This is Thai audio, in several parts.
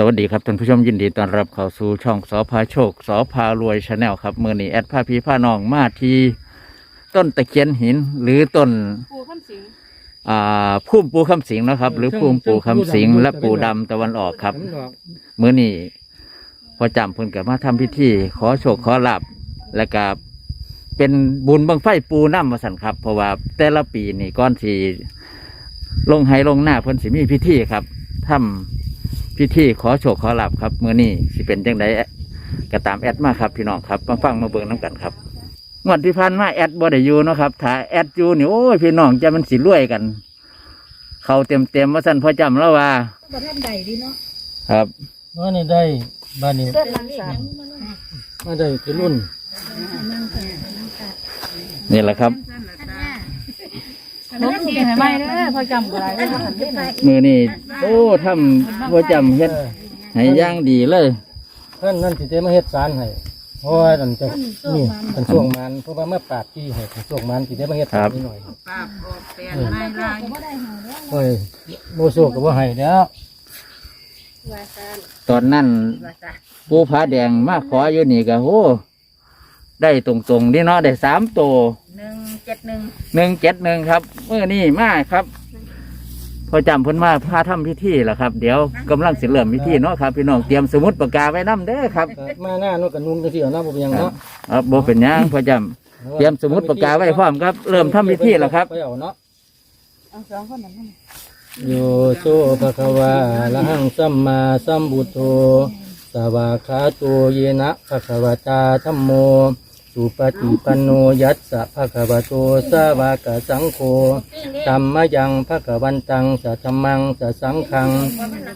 สวัสดีครับท่านผู้ชมยินดีต้อนรับเข้าสู่ช่องสอพาโชคสอพารวยชาแนลครับมือนี้แอดพาพีพาน้องมาที่ต้นตะเคียนหิน หรือต้นปูข้ามสิงอ่าพุ่มปูคำสิงนะครับ หรือพุ่มปูคำสิงและปูดำตะวันออกครับมื้อนี้พอจำเพิ่นกับมาทำพิธีขอโชคขอลาบแล้วก็เป็นบุญบังไฟปูน้ำมาสั่นครับ เพราะว่าแต่ละปีนี่ก้อนสีลงไฮลงหน้าเพิ่นสิมีพิธีครับทำ พิธีขอโชคขอลาบครับมื้อนี้สิเป็นจังไดก็ตามแอดมาครับพี่น้องครับมาฟังมาเบิ่งน้กันครับงวดที่ผ่านมาแอดบ่ได้อยู่เนาะครับถ้าแอดอยู่นี่โอ้ยพี่น้องจะมันสิรวยกัน เขาเต็มเต็มๆว่าสั่นพอจำแล้วว่าประเทศใดดีเนาะครับว่านี่ได้บ้านนี้เกิดหลังสามมาได้ที่รุ่นนั่งกันนั่งกันนี่แหละครับนกสีให้ไหมเด้อพอจำก็ได้พอหันได้ไหมมือนี่ โอ้ทำว่าจำเฮ็ดให้อย่างดีเลย เพื่อนนั่นสิได้มาเฮ็ดสารให้เพราะว่านั่นจะนี่เป็นช่วงมันเพราะว่าเมื่อปราดที่ให้เป็นช่วงมันสิได้มาเฮ็ดสารนิดหน่อยปาบออกแปลนไม้ลายเฮ้ยโมโซก็บ่ให้แล้วตอนนั้นปูผาแดงมาขออยู่นี่ก็โอ้ได้ตรงๆนี่เนาะได้สามตัวหนึ่งเจ็ดหนึ่งหนึ่งเจ็ดหนึ่งครับเมื่อนี่มาครับ พอจำเพ้นมาพาทำพิธีแล้วครับ เดี๋ยวกำลังสิเริ่มพิธีเนาะครับพี่น้องเตรียมสมุดปากกาไว้น้ำเด้อครับก็มาหน้านู้นกับนุ่งจังซี่เอาน้ำบ่เป็นหยังเนาะครับโบเป็นหยังพอจำเตรียมสมุดปากกาไว้พร้อมครับ เริ่มทำพิธีแล้วครับ ไปเอาเนาะเอาสองคนนั้นโยโซภะคะวาอะระหังสัมมาสัมพุทโธสวากขาโตเยนะภะคะวตาธัมโม สุปฏิปันโนยัสสะภะคะวะโตสาวากสังโฆตัมมะยังภะคะวันตังสัทธมังสัสังคัง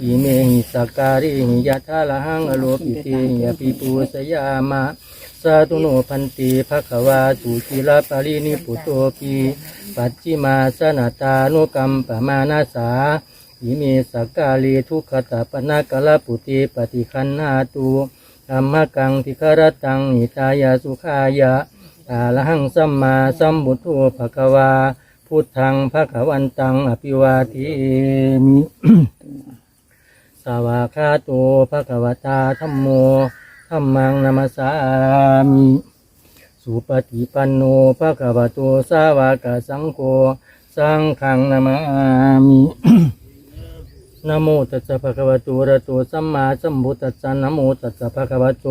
อิเมหิสกการิหิยะทาละหังอโลปิติยปิปูสยามะสาธุโนพันติภะคะวาสุจิลปารินิปุตโตปีปัจจิมาสนาตานุกรรมปะมานาสาอิเมสกกาลีทุกขตาปนากลปุติปฏิคันนาตู ธรรมกังทิคารตังหิตายาสุขายะอาละหังสัมมาสัมพุทโธภควา พุทธังภะคะวันตังอภิวาทิมิสาวาคาโตภะคะวตาธัมโมธัมมังนามัสสามิสุปฏิปันโนภะคะวะโตสาวากสังโฆสังฆังนามามิ นะโมตัสสะภะคะวะโตอะระโตสัมมาสัมพุทธัสสะนะโมตัสสะภะคะวะโต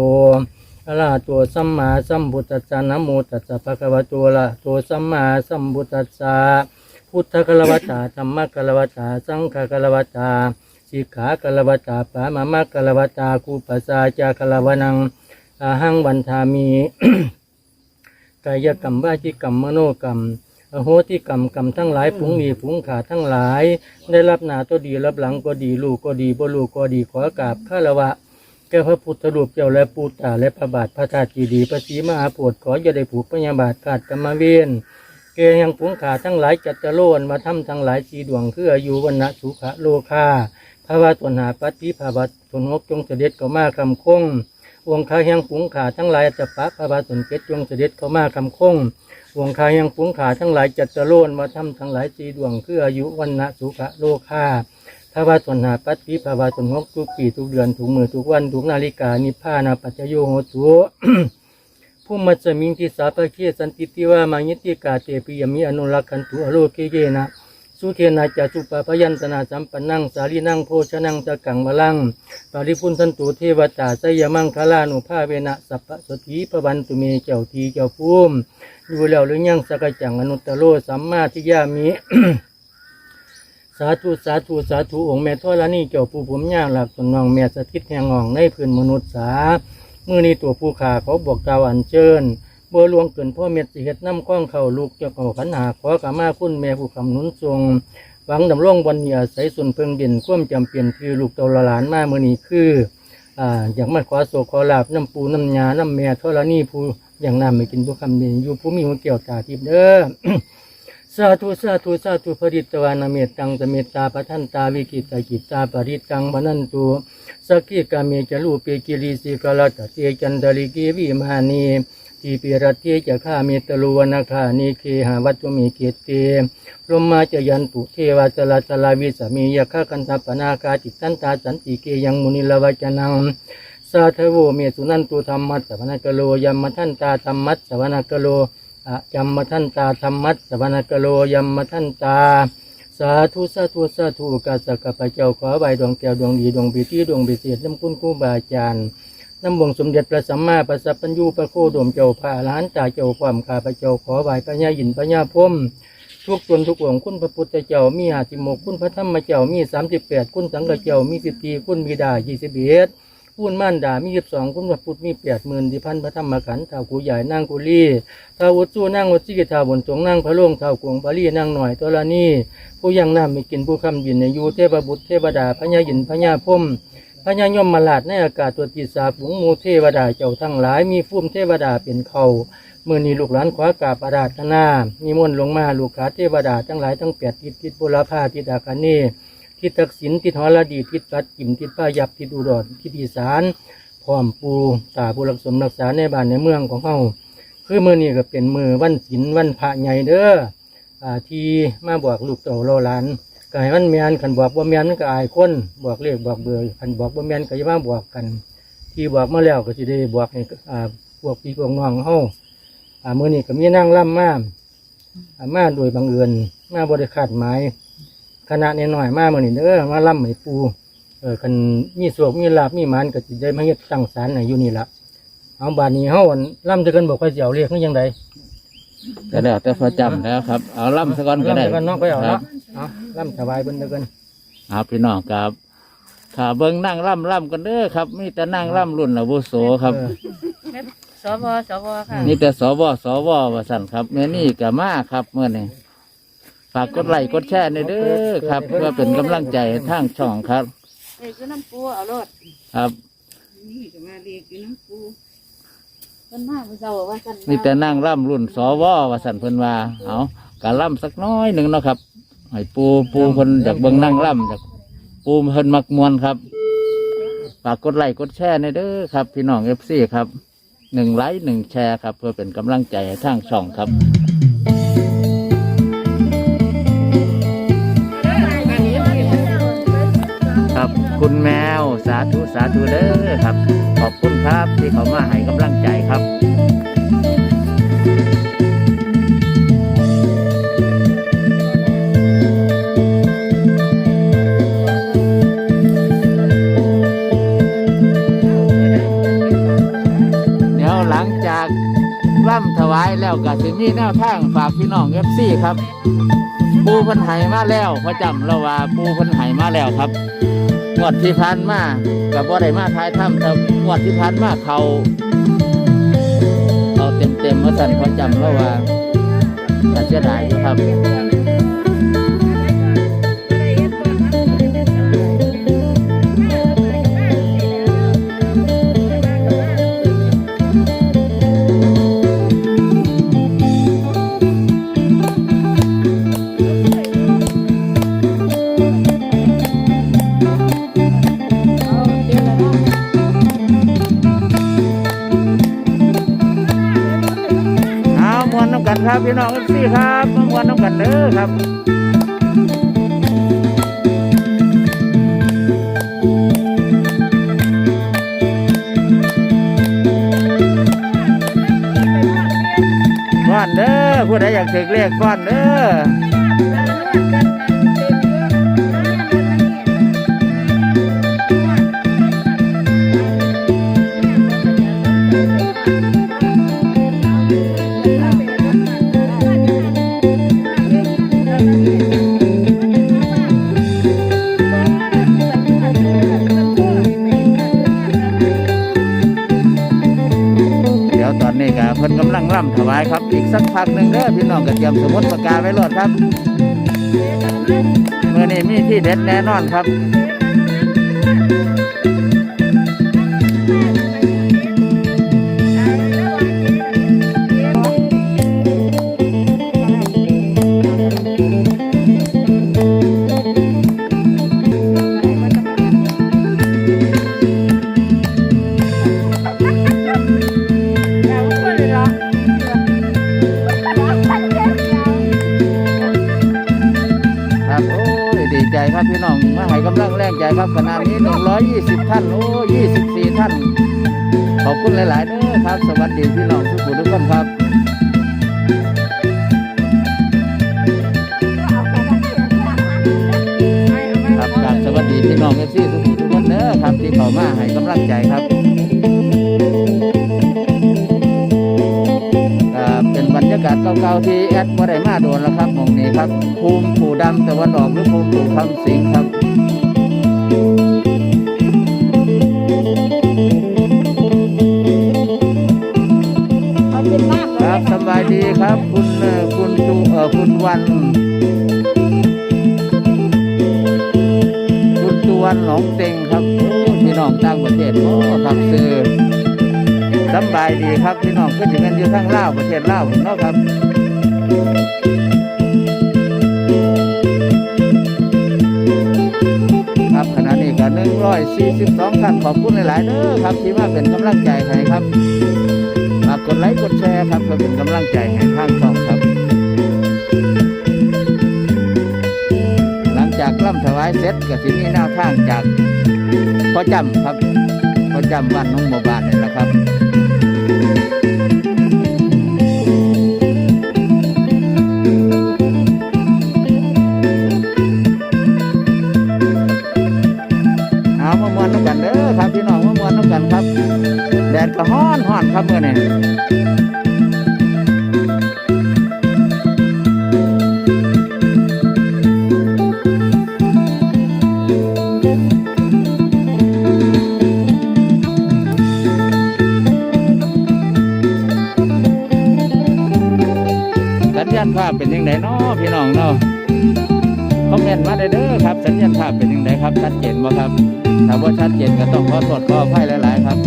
อะระโตสัมมาสัมพุทธัสสะนะโมตัสสะภะคะวะโตอะระโตสัมมาสัมพุทธัสสะพุทธกัลวัตาธัมมะกัลวัตาสังฆกัลวัตาสิกขากัลวัตาปะมะมะกัลวตาคูปัสสาจากัลวนังอาหังวันทามีกายกรรมวาจิกรรมมโนกรรม อโหติกรรมกรรมทั้งหลายผุงมีผุงขาทั้งหลาย ได้รับหนาตัวดีรับหลังก็ดีลูกก็ดีบ่ลูกก็ดีขอกราบข้าละวะแก้วพระพุทธรูปเจ้าและปูตาและพระบาทพระธาตุจีดีพระศรีมหาโพธิ์ขออย่าได้ผูกพยาบาทขาดกรรมเวียนเกยังผุงขาทั้งหลายจัตตะโลนมาทำทั้งหลายสีดวงคืออายุวันนะสุขะโลคาภาวะตนหาปัตติภาวะตนงกจงเสด็จเข้ามาคำคง วงคาแห่งผุงขาทั้งหลายจะปะภาวะตนเกตจงเสด็จเข้ามาคำคงวงคายังปุงขาทั้งหลายจัตตะโลนมาทำทั้งหลายสีดวงคืออายุวันนะสุขะโลคาภาวะตนหาปัตติภาวะตนงกทุกปีทุกเดือนทุกมือทุกวันทุกนาฬิกานิพพานาปัจจโยโหตุผู้มัจจมิงทิสาปะเคียสันติติวามายิติกาเตปิยมิอนุรักขันตุอโลเกเยนะ สุเทนาจาจุปปะยันตนาสัมปันนังสาลีนังโพชนังจะกังวลังปาริพุนสันตุเทวตาไสยมังคลานุภาเวนะสัพพสติปวันตุเมเจ้าทีเจ้าภูมิอยู่แล้วหรือยังสกจังอนุตตโลสัมมาทิยามิสาธุสาธุสาธุองค์แม่ทอดนี่เจ้าผู้ผมยางหลักตนนองแม่สถิตแห่งห้องในพื้นมนุษย์สาเมื่อนี้ตัวผู้ขาเขาบอกกล่าวอันเชิญ บัวหลวงเกินพ่อเม็ดสิเฮ็ดน้ำข้องเข่าลูกเจ้าเขาขันหาขอกามาคุณแม่ผู้คำนุนทรงหวังดำร่งวันเหียใสส่วนเพิงเด่นความจำเป็นคือลูกเต่าละหลานมามือนี้คืออ่าอย่างมาขอโศกขอลาบน้ำปูน้ำยาน้ำแม่ทอดนี่ผู้อย่างน้ำไม่กินผู้คำเด่นอยู่ผู้มีหัวเกี่ยวตาทิพย์เด้อสาธุสาธุสาธุปริตวานาเมตตังสเมตตาปะทันตาวิกิตากิตาปริตังปนันตุสกกิกาเมจลูเปกิริสิกาลตะเตจันดาลิกีวิมานี ทีปิรติจะข้ามีตลวนาคานิเคหาวัตุมีเกตเตรหมาจะยันตุเทวาจลาจลาวิสามียาข้ากันตาปนาคาจิตตันตาสันติเกยังมุนิลวจนังสาธโวเมสุนันตุธรรมัสสวนกโลยัมมทันตาธรรมัสสวนกโลอะยัมมทันตาธรรมัสสวนกโลยัมมทันตาสาธุสาธุสาธุกาสกะพระเจ้าขอใบดวงแก้วดวงดีดวงบิตีดวงบิเศษน้ำคุณครูบาอาจารย์ น้ำบวงสมเด็จพระสัมมาปัสสัพพัญญูพระโคดมเจ้าพระอรหันตาเจ้าความข้าพระเจ้าขอใบพระญายินพระญาพมทุกตนทุกหลวงคุณพระพุทธเจ้ามีอาติโมกคุณพระธรรมเจ้ามีสามสิบแปดคุณสังฆเจ้ามีสิบปีคุณบิดายี่สิบเอ็ดพูนม่านดามีสิบสองคุณพระพุทธมีแปดหมื่นที่พันพระธรรมขันธ์ท้าวกูใหญ่นางกุลีท้าวอุจู้นางอุจิกิท้าวบนสงนางพระโล่งท้าวกวงปารีนางหน่อยตัวละนี่ผู้ยังน้ำมีกินผู้คำยินในยูเทพบุตรเทวดาพระญายินพระญาพรหม พญายมมาลาดในอากาศตัวจิสาฝูงมูเทวดาเจ้าทั้งหลาย มีฟุ้มเทวดาเป็นเขาเมื่อนี้ลูกหลานขวากราบอาราธนานิมนต์ลงมาลูกขาเทวดาทั้งหลายทั้งแปดทิศทิศบุรพาทิศอาคาเนทิศตักษิณทิศหอระดีทิศปัดกิมทิศป้ายับทิศอุดรทิศอีสานพร้อมปูตาผู้รักสมรักษาในบ้านในเมืองของเฮาคือเมื่อนี้ก็เป็นมือวันศีลวันพระใหญ่เด้อที่มาบอกลูกเต่ารอหลาน ก็ให้มันแมนขันบอกว่าแมนมันก็อายคนบอกเลขบอกเบอร์ขันบอกว่าแมนก็จะมาบอกกัน ที่บอกมาแล้วก็จะได้บอกให้อ่าพวกพี่พวกน้องเฮาอ่ามือนี้ก็มีนั่งล่ำมาอ่ามาโดยบังเอิญมาบริคาดหมายคณะน้อยๆมามือนี้เด้อมาล่ำให้ปูเออคันมีโศกมีลาบมีหมันก็สิได้มาเฮ็ดตั้งศาลให้อยู่นี่ละเอาบาดนี้เฮาอั่นล่ำจะกันบอกว่าสิเอาเรียกคือจังไดก็แล้วแต่พอจำแล้วครับ เอาล่ำสักก่อนก็ได้ล่ำกันเนาะไปเอาครัเนาะบ เอาล่ำสบายเพิ่นเด้อกันเอาพี่น้องครับถ้าเบิ้งนั่งล่ำล่ำกันเด้อครับมีแต่นั่งล่ำรุ่นอาวุโสครับเออสวสวค่ะนี่แต่สวสวว่าสั่นครับเมื่อนี่ก็มาครับเมื่อนี้ฝากกดไลค์กดแชร์ในอยเด้อครับเพื่อเป็นกำลังใจให้ทางช่องครับ เด็กอยู่น้ำปูเอารถครับนี่ก็มาเด็กอยู่น้ำปูเพิ่นมาเพิ่นเจ้าว่ากันนี่แต่นั่งล่ำรุ่นสวว่าสั่นเพิ่นว่าเอากะล่ำสักน้อยหนึ่งเนาะครับ ให้ปูปูเพิ่นจากเบิ้งนั่งล่ำจากปูเพิ่นมักมวนครับฝากกดไลค์กดแชร์ในเด้อครับ พี่น้องเอฟซีครับหนึ่งไลค์หนึ่งแชร์ครับ เพื่อเป็นกำลังใจให้ทางช่องครับครับคุณแมวสาธุสาธุเด้อครับ ขอบคุณครับที่เขามาให้กำลังใจครับ แล้วก็สิมีแนวทางฝากพี่น้องเอฟซีครับ ปูพันไหมาแล้วพระจำเราว่าปูพันไหมาแล้วครับงวดที่ผ่านมากับว่าได้มาท้ายถ้ำแต่งวดที่ผ่านมาเขาเขาเต็มเต็มมาสั่นพระจำเราว่าแต่เสียดายอยู่ครับ พี่น้องเอฟซีครับมามวนน้องกันเด้อครับก้อนเด้อผู้ใดอยากถึกเลขก้อนเด้อ สักพักหนึ่งเด้อพี่น้องก็เตรียมสมุดปากกาไว้รอดครับเมื่อนี้มีที่เด็ดแน่นอนครับ ท่านโอ้ย24ท่าน ขอบคุณหลาย ๆเด้อครับ สวัสดีพี่น้องทุกผู้ทุกคนครับครับกราบสวัสดีพี่น้องเอฟซีทุกทุกคนเด้อครับ ที่เข้ามาให้กำลังใจครับอ่าเป็นบรรยากาศเก่าๆที่แอดบ่ได้มาโดนแล้วครับหมองนี้ครับภูมิปู่ดำตะวันออกหรือภูมิปู่คำสิงครับายดีครับ คุณคุณจูเออคุณวัน คุณจวนหนองเต็งครับพี่น้องต่างประเทศโอ้ครับซื้อสบายดีครับพี่น้องก็ถึงกันอยู่ทั้งลาวประเทศลาวเนาะครับครับขณะนี้ก็หนึ่งร้อยสี่สิบสองท่านขอบคุณหลาย ๆเด้อครับที่มาเป็นกำลังใจให้ครับ ไลค์กดแชร์ครับเพื่อเป็นกำลังใจให้ทางช่องครับ หลังจากล่ำถวายเสร็จก็สิมีแนวทางจากพ่อจำครับพ่อจำบ้านน้องโมบานนี่แหละครับ ก็ฮ้อนฮ้อนครับเมื่อนี้สัญญาณภาพเป็นยังไงเนาะพี่น้องเนาะคอมเมนต์มาได้เด้อครับ สัญญาณภาพเป็นยังไงครับชัดเจนบ่ครับถ้าว่าชัดเจนก็ต้องขอโทษขออภัยหลาย ๆ ครับ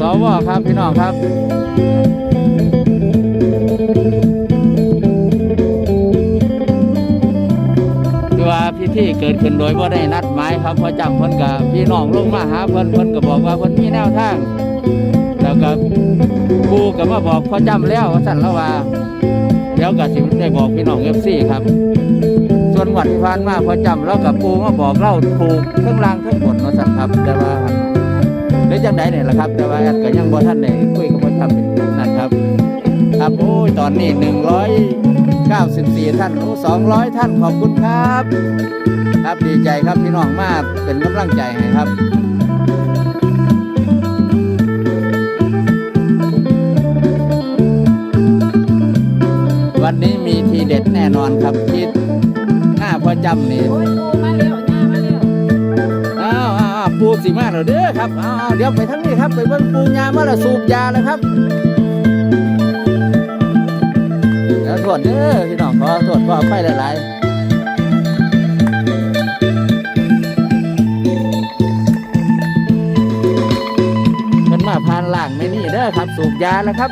สวครับพี่น้องครับคือว่าพิธีเกิดขึ้นโดยว่าได้นัดหมายครับเพอจำเพิ่นกับพี่น้องลงมาหาเพิ่นเพิ่นก็บอกว่าเพิ่นมีแนวทางแล้วก็ครูก็มาบอกพ่อจำแล้วสั่นแล้วว่าเดี๋ยวก็สิได้บอกพี่น้องเอฟซีครับ ส่วนวันที่ผ่านมาพ่อจำแล้วกับปูมาบอกเล่าถูกเครื่องรางเครื่องบนว่าสั่นครับแต่ว่า เรื่อจังไดเนี่ยแหละครับ แต่ว่าแอดก็ยังบ่ท่านได้คุยกับพ่อจำเป็นนั่นครับ ครับโอ้ยตอนนี้หนึ่งร้อยเก้าสิบสี่ท่านโอ้สองร้อยท่านขอบคุณครับ ครับดีใจครับพี่น้องมากเป็นกำลังใจให้ครับวันนี้มีทีเด็ดแน่นอนครับที่หน้าพ่อจำนี่ สีมาแล้วเด้อครับอ้าวอ้าเดี๋ยวไปทั้งนี้ครับไปเบิ่งปูยามาล้วสูบยาแล้วครับเดี๋ยวตรวจเด้อพี่น้องขอตรวจขอไฟหลายๆมันมาผ่านล่างในนี่เด้อครับ สูบยาแล้วครับ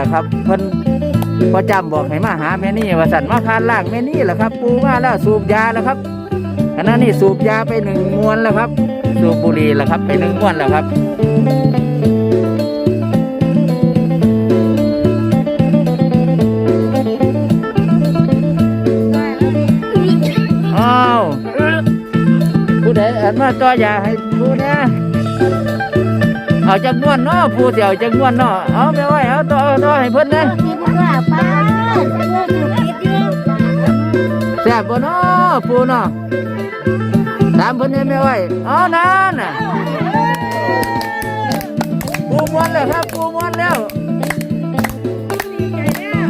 ล้วครับ เพิ่นพอจำบอกให้มาหาแม่นี่ว่าสันมาคานล่างแม่นี่แหละครับ ปูมาแล้วสูบยาแล้วครับขณะนี้สูบยาไปหนึ่งมวนแล้วครับ สูบบุหรี่แล้วครับ ไปหนึ่งมวนแล้วครับอ้าวผู้ใดอันมาต่อยาให้ผู้นะเอาจักนวนเนาะผู้เสี่ยวจักนวนเนาะเอาไปไว้เอา ต่อต่อให้เพิ่นนะมีผู้ว่าป้าเลิกอยู่คิดอยู่แซ่บบ่เนาะปูเนาะตามเพิ่นได้ไหมไว้เอนั่นน่ะปูม้วนแล้วครับปูม้วนแล้วดีใจแล้ว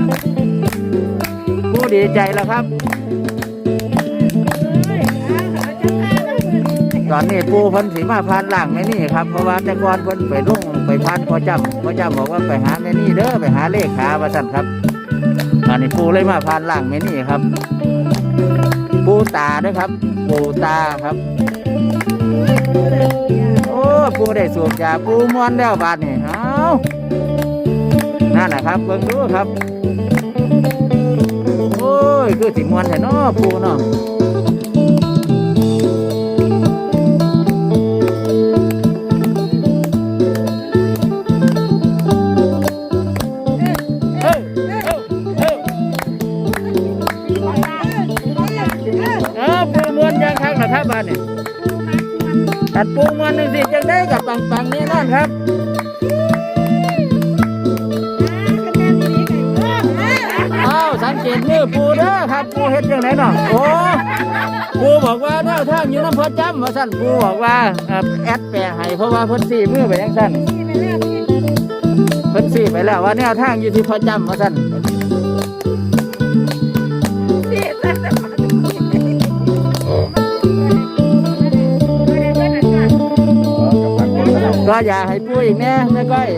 ดีใจแล้วครับ ตอนนี้ปูเพิ่นสีมาพานล่างแม่นี่ครับ เพราะว่าแต่ก่อนเพิ่นไปลุ่ง ไปพานพ่อจำพ่อจำบอกว่าไปหาแม่นี่เด้อไปหาเลขาว่าสั่นครับตอนนี้ปูเลยมาพานล่างแม่นี่ครับ ปูตาด้วยครับ ปูตาครับ โอ้ปูได้สูบยาปูม้วนแล้วบาดนี่เอานั่นนะครับเบิ่งดูครับ โอ้ยคือสิม้วนแต่น้อปูเนาะ ตัดปูมวนหนึ่งสิจังได้กับปังปังแนี่นอนครับอ้าวสังเกตมือปูเด้อครับปูเฮ็ดยังไงเนาะโอ้ปูบอกว่าแนวทางอยู่น้ำพอจำว่าสั่นปูบอกว่าเอ่อแอดแปะให้เพราะว่าเพิ่นสี่มือไปยังสั่นเพิ่นสี่ไปแล้วว่าแนวทางอยู่ที่พอจำว่าสั่น อย่าให้ปูอีกแน่แม่ก้อย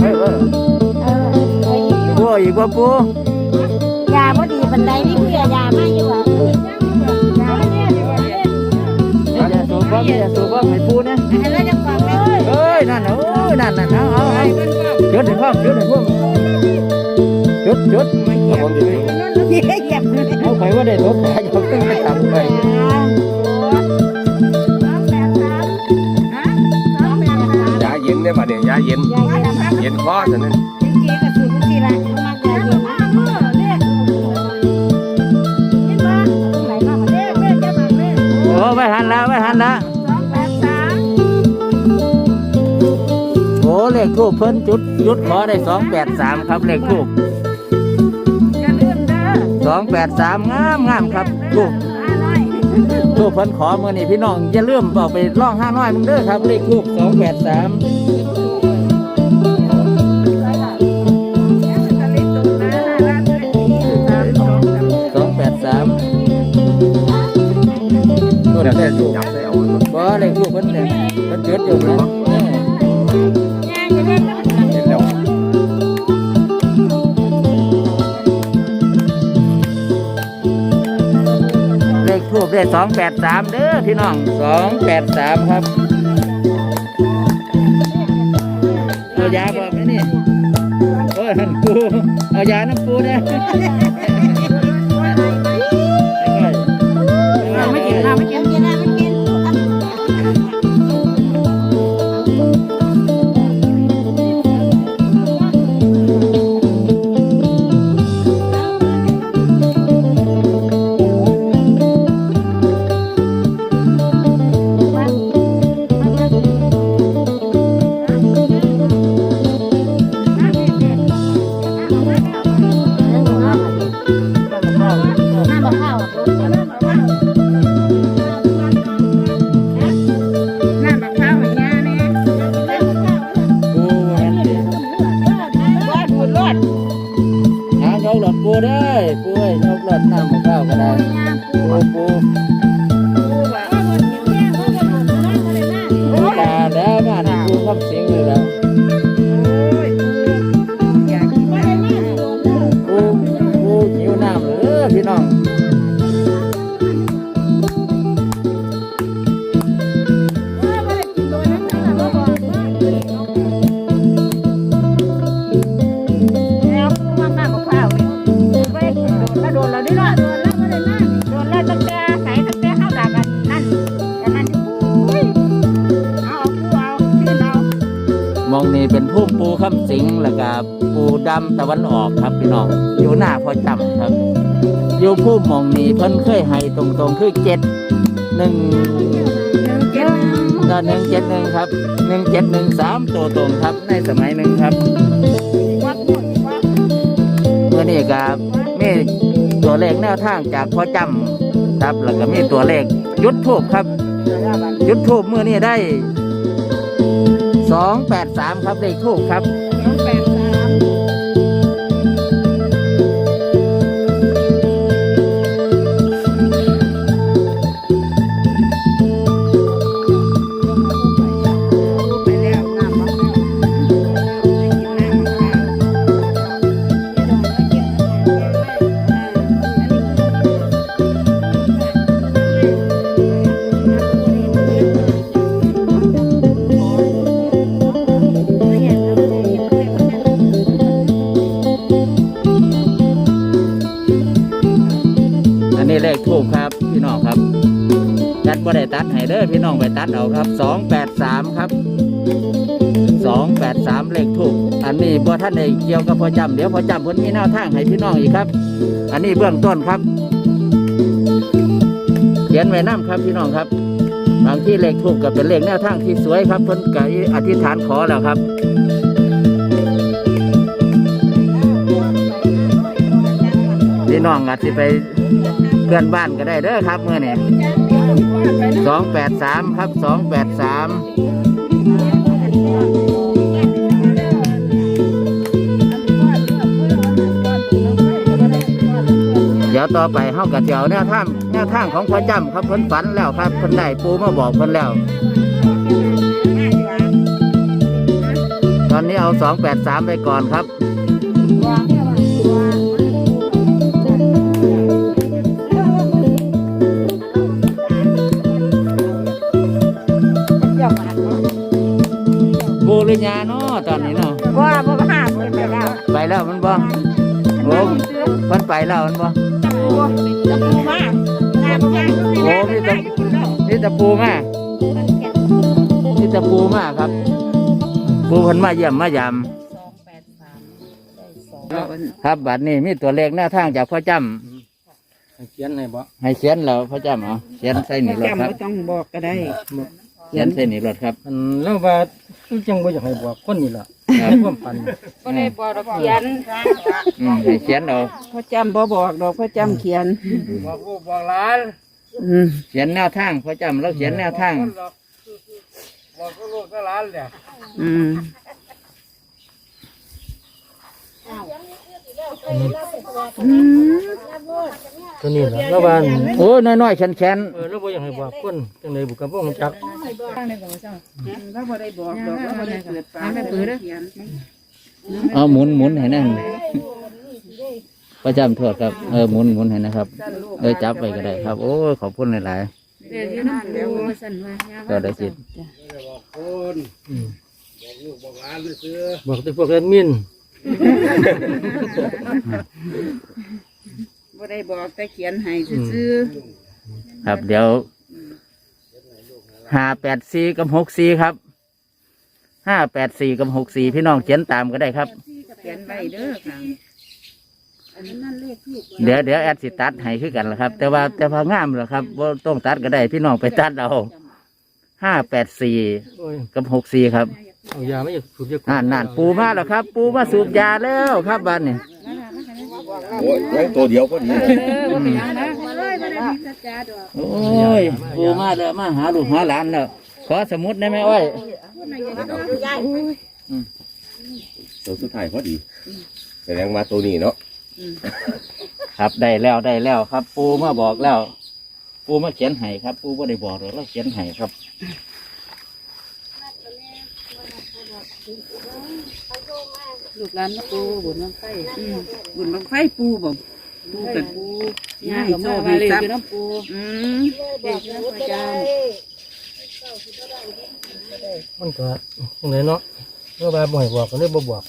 เออเออปูอีกว่าปูยาบ่ดีปันใดนี่คือยามาอยู่อะยาไม่เนี่ยอย่าสูบบ้างอย่าสูบบ้างให้ปูนะให้เราจะฟังเลยเอ้ยนั่นน่ะโอ้ยนั่นน่ะเอาเอาเอาจุดถึงพ่อจุดถึงพ่อจุดจุดเหยียบเลยเอาไปว่าได้รถไป เย็นคอแต่นั้นโอ้ไปหันแล้วไปหันแล้วโอ้เลขทูบเพิ่นจุดจุดขอได้สองแปดสามครับเลขทูบสองแปดสามงามงามครับทูบทูบเพิ่นขอมือนี่พี่น้องอย่าลืมบอกไปล่องห้าน้อยมึงเด้อครับเลขทูบสองแปดสาม เดียวแต่จับใส่เอามันบ่เลขทูบเพิ่นเนี่ยเพิ่นจุดอยู่นะเห็นแล้วเลขทูบได้สองแปดสามเด้อพี่น้องสองแปดสามครับเอายาบอกไหมนี่โอ้ยหันปูเอายาน้ำปูเนี่ย ปู นี่เป็นพุ่มปูคำสิงแล้วก็ปูดำตะวันออกครับพี่น้องอยู่หน้าพอจำครับ อยู่พุ่มมองนี่เพิ่นเคยให้ตรงๆคือเจ็ดหนึ่งเจ็บก็หนึ่งเจ็ดหนึ่งครับหนึ่งเจ็ดหนึ่งสามตัวตรงครับในสมัยหนึ่งครับวัดหมดวัดเมื่อนี้ครับมีตัวเลขแนวทางจากพอจำครับแล้วก็มีตัวเลขยุดทูบครับ ยุดทูบเมื่อนี้ได้ สองแปดสามครับเลขทูบครับ ได้ตัดให้เด้อพี่น้องไปตัดเอาครับสองแปดสามครับสองแปดสามเลขถูก อันนี้บ่ท่านได้เกี่ยวกับพอจำเดี๋ยวพอจำเพิ่นมีแนวทางให้พี่น้องอีกครับ อันนี้เบื้องต้นครับ เขียนไว้น้ำครับพี่น้องครับ บางที่เลขถูกกับเป็นเลขแนวทางที่สวยครับเพิ่นก็อธิษฐานขอแล้วครับพี่น้องอาจจะไปเพื่อนบ้านก็ได้เด้อครับเมื่อนี่ สองแปดสามครับสองแปดสามเดี๋ยวต่อไปเฮากับเจียวแนวทางแนวทางของพ่อจำครับเพิ่นฝันแล้วครับเพิ่นได้ปูมาบอกเพิ่นแล้ว ตอนนี้เอาสองแปดสามไปก่อนครับ หรือยาเนาะตอนนี้เนาะว่าบ่มาหาเพิ่นไปแล้วไปแล้วมันบ่โอ้เพิ่นไปแล้วมันบ่จะปูจะปูมาหาบ่มาโอ้มีต่มีต่ปูมามีต่ปูมาครับ ปูเพิ่นมาเยี่ยมมายามครับบัดนี้มีตัวเลขหน้าทางจากพ่อจให้เขียนให้บ่ให้เขียนแล้วพ่อจำเอเขียนใส่นี่รถครับต้องบอกก็ได้เขียนใส่นี่รถครับแล้วว่า คือจังบ่อยากให้บอกคนนี่ล่ะครับความฝันก็ได้บอกดอกเขียนอืมให้เขียนเอาพ่อจำบ่บอกดอกพ่อจำเขียน บอกลูกบอกหลานอืมเขียนแนวทางพ่อจำแล้วเขียนแนวทางบอกลูกหลานเนี่ยอืม ตัวนี้ล่ะแล้วว่าโอ้น้อยๆแข็งเออแล้วบ่อยากให้บอกคนจังได๋บุกกับบ่รู้จักแล้วบ่ได้บอกดอกแล้วบ่ได้เปิดปากไม่เปิดเด้อๆเอาหมุนหมุนให้นั่นพ่อจำโทษครับเออหมุนหมุนให้นะครับ เออจับไปก็ได้ครับ โอ้ยขอบคุณหลายเดี๋ยวอยู่นั่นเดี๋ยวมาสั่นว่าย่าๆก็ได้สิทธิ์อืมบอกแต่พวกแอดมิน บ่ได้บอกแต่เขียนให้ซื่อครับ เดี๋ยวห้าแปดสี่กับหกสี่ครับห้าแปดสี่กับหกสี่พี่น้องเขียนตามก็ได้ครับ ๆเขียนไว้เด้อค่ะเดี๋ยวเดี๋ยวแอดสิตัดให้คือกันละครับ แต่ว่าแต่พองามเหรอครับว่าต้องตัดก็ได้พี่น้องไปตัดเอาห้าแปดสี่โอ้ยกับหกสี่ครับ เอายาไม่อยากสูบยาอ่านนานปูมาแล้วครับ ปูมาสูบยาแล้วครับบ้านนี่โอ้ยยังตัวเดียวก็ดีโอ้ยปูมาแล้วมาหาลูกหาหลานแล้วขอสมุดได้ไหมอ้อยตัวสุดท้ายพอดีแสดงมาตัวนี้เนาะครับได้แล้วได้แล้วครับ ปูมาบอกแล้ว ปูมาเขียนให้ครับ ปูไม่ได้บอกหรอกเราเขียนให้ครับ ลูกหลานมาปูบุญบังไฟอืมบุญบังไฟปูบ่ปูกับปูย่าให้โชคให้ทรัพย์ปูอืมเด็กน้ำพ่อจำมันก็จังไดเนาะแล้วว่าบ่ให้บอกก็เลยบ่บอก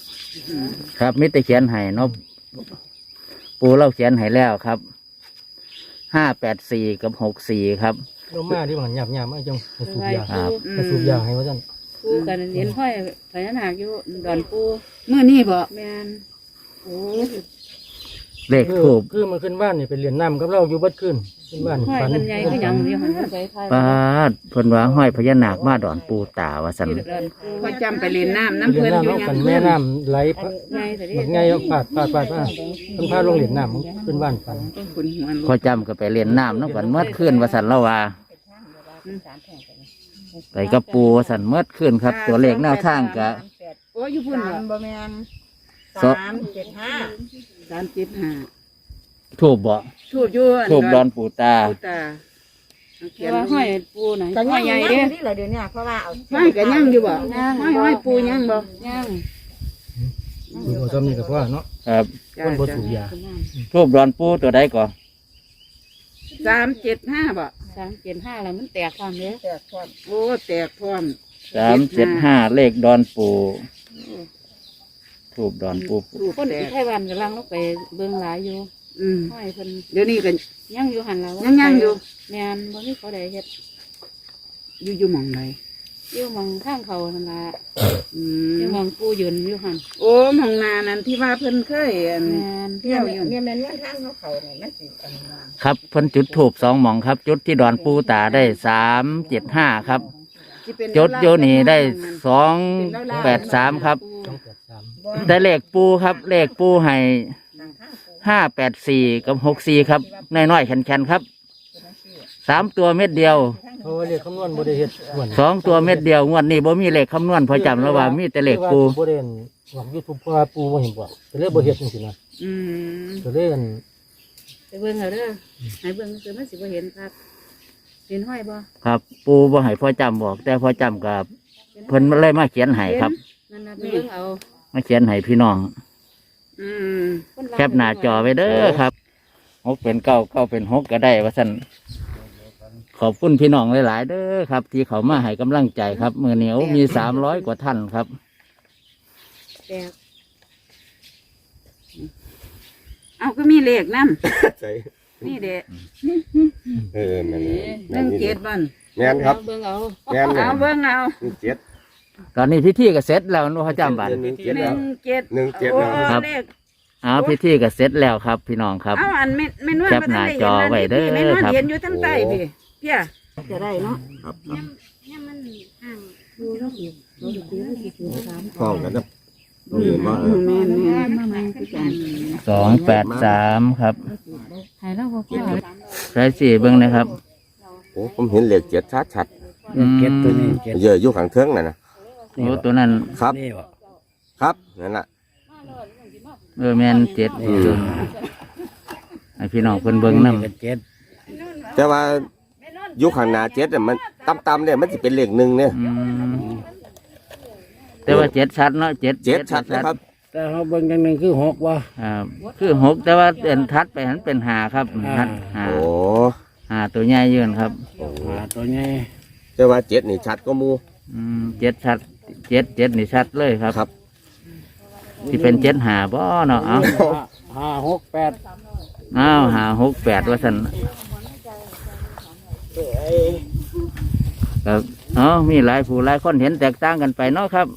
ครับมิตรเขียนให้เนาะปูเราเขียนให้แล้วครับห้าแปดสี่กับหกสี่ครับแล้วมาที่มันหยาบๆมาจังให้สูบยาครับให้สูบยาให้ว่าซั่น ปูกันเรียนห้อยพญานาคอยู่ดอนปูเมื่อนี้บ่แมนโอ้เลขคือถูกคือมันขึ้นบ้านนี่ไปเรียนน้ำกับเราอยู่เบัดขึ้นขึ้นบ้านห้อยฝันกันใหญ่ก็ยังอยู่หันไปไทยปาดเพิ่นว่าห้อยพญานาคมาดอนปูตาว่าสันดอนปูพ่อจำไปเรียนน้ำไปน้ำเรีเพิ่ยนนอยู่น้ำยังกันเพิ่แม่นน้ำไหลพะใหญ่แต่มันไงเอาปาดปาดปาดมาเพิ่นพาลงเรียนน้ำมันขึ้นบ้านฝันต้องคนหัวลูพ่อกจำก็ไปเรียนน้ำน้ำกันเมื่อคืนว่าสันละว่า ไปกับปูว่าสันเมื่อคืนครับ ตัวเลขแนวทางกะ โอ้ยอยู่พุ่นสามบ่บ่แม่นสสามเจ็ดห้าสามเจ็ดห้าถูกบ่ทูบอยู่ถูกดอนปูตา ปูตาเอาเขียนว่าห้อยปูน่ะก็ห้ยัอยงใหญ่ยังเด้นี่เหรอเดี๋ยวนี้เพราะว่าเอาห้อยก็ยังอยู่บ่ห้อยห้อยปูยังบ่ย่างคือบ่ซ้ำนี่ก็พอเนาะ ครับคนบ่สูบยา ทูบดอนปูตัวใดก่อนสามเจ็ดห้าบ่ สามเจ็ดห้าแล้วมันแตกความเด้อแตกความโอ้แตกพร้อมสามเจ็ดห้าเลขดอนปูทูบดอนปูรูปคนแตที่กไทยวันกำลังลงไปเบิ่งหลายอยู่อืมห้อยเพิ่นเดี๋ยวนี้ก็ย่างอยู่หันแล้วยังยังอยู่ แมนบ่มีเขาใดเฮ็ดอยู่อยู่หมองไหน อยู่หมองข้างเขานั่นละอือยู่หมมองปูยืนอยู่หันโอ้หมองนานั้นที่ว่าเพิ่นเคยอันแมนเที่ยวอยู่เนี่ยแม่นว่าทางเขาเขาเนี่ยมันสิอันนั้น ครับเพิ่นจุดถูกสองหมองครับ จุดที่ดอนปูตาได้สามเจ็ดห้าครับ ที่เป็นจุดโยนี่ได้สองแปดสามครับต้องแปดสามได้เลขปูครับเลขปูให้ห้าแปดสี่กับหกสี่ครับน้อยๆแข็งๆครับ สามตัวเม็ดเดียว เพราะว่าเลขคำนวณบ่ได้เฮ็ดส่วนสองตัวเม็ดเดียวงวดนี้บ่มีเลขคำนวณพอจำแล้วว่ามีแต่เลขปูบ่ได้หวังยูทูบเพราะว่าปูบ่เห็นบ่ก็เลยบ่เฮ็ดจังซี่นะอืมก็เลยอันไปเบิ่งเอาเด้อให้เบิ่งคือมันสิบ่เห็นครับเห็นห้อยบ่ครับ ปูบ่ให้พอจำบอก แต่พอจำกับเพิ่นเลยมาเขียนให้ครับนั่นน่ะไปเบิ่งเอา มาเขียนให้พี่น้อง อืมนรักแคปหน้าจอไว้เด้อครับหกเป็นเก้าเก้าเป็นหกก็ได้ว่าสัน ขอบคุณพี่น้องหลาย ๆ เด้อครับ ที่เขามาให้กำลังใจครับมือเหนียวมีสามร้อยกว่าท่านครับแตกเอาก็มีเลขนำใส่นี่เด้เออแม่นหนึ่งเจ็ดบันแม่นครับเบิ่งเอาแม่นเนี่ยเอาเบิ่งเอาหนึ่งเจ็ดตอนนี้พิธีก็เสร็จแล้วเนาะพระเจ้าบัตรหนึ่งเจ็ดหแล้นึ่วงเจ็ดหนึ่งเจ็ด โอ้ครับ เลขอ้าวพิธีก็เสร็จแล้วครับ พี่น้องครับ เอาอันไม่ไม่นวลแคปหน้าจอไว้เด้อไม่นวลครับเห็นอยู่ทั้งใต้พี่ เพียจะได้เนาะครับเนี่ยมันห่างดูแล้วสิดูดูแล้วสิดูสามห้องกันนะดูเห็นว่าเออแม่นแม่นมาใหม่คือกันสองแปดสามครับให้เราบ่พอใช้สี่เบิ้งนะครับ โอ้ผมเห็นเลขเจ็ดชัดชัดอืมเก็ตตัวนี้เก็ตๆเยอะอยู่ข้างเทิงน่ะนะโอ้ตัวนั้นครับนี่บ่ครับนั่นแหละเออแมนเจ็ดอืมให้พี่น้องเพิ่นเบิ้งนำเก็ตแต่ว่า อยู่ข้างหน้าเจ็ดน่ะมันต่ำๆเนี่ยมันจะเป็นเลขหนึ่งเนี่ยอืมแต่ว่าเจ็ดชัดเนาะเจ็ดเจ็ดชัดนะครับ แต่เฮาเบิ่งจังหนึงคือหกว่ะอ่าคือหกแต่ว่าเดินทัดไปหันเป็นหาครับอ่าทัดหาโอ้หาตัวใหญ่ยืนครับ หาตัวใหญ่แต่ว่าเจ็ดนี่ชัดก็มู อืมเจ็ดชัดเจ็ดเจ็ดนี่ชัดเลยครับครับ ที่เป็นเจ็ดหาบ่เนาะเอาห้าหกแปดเอาหาหกแปดว่าสัน ครับเอ๋อมีหลายผู้หลายคนเห็นแตกต่างกันไปเนาะครับ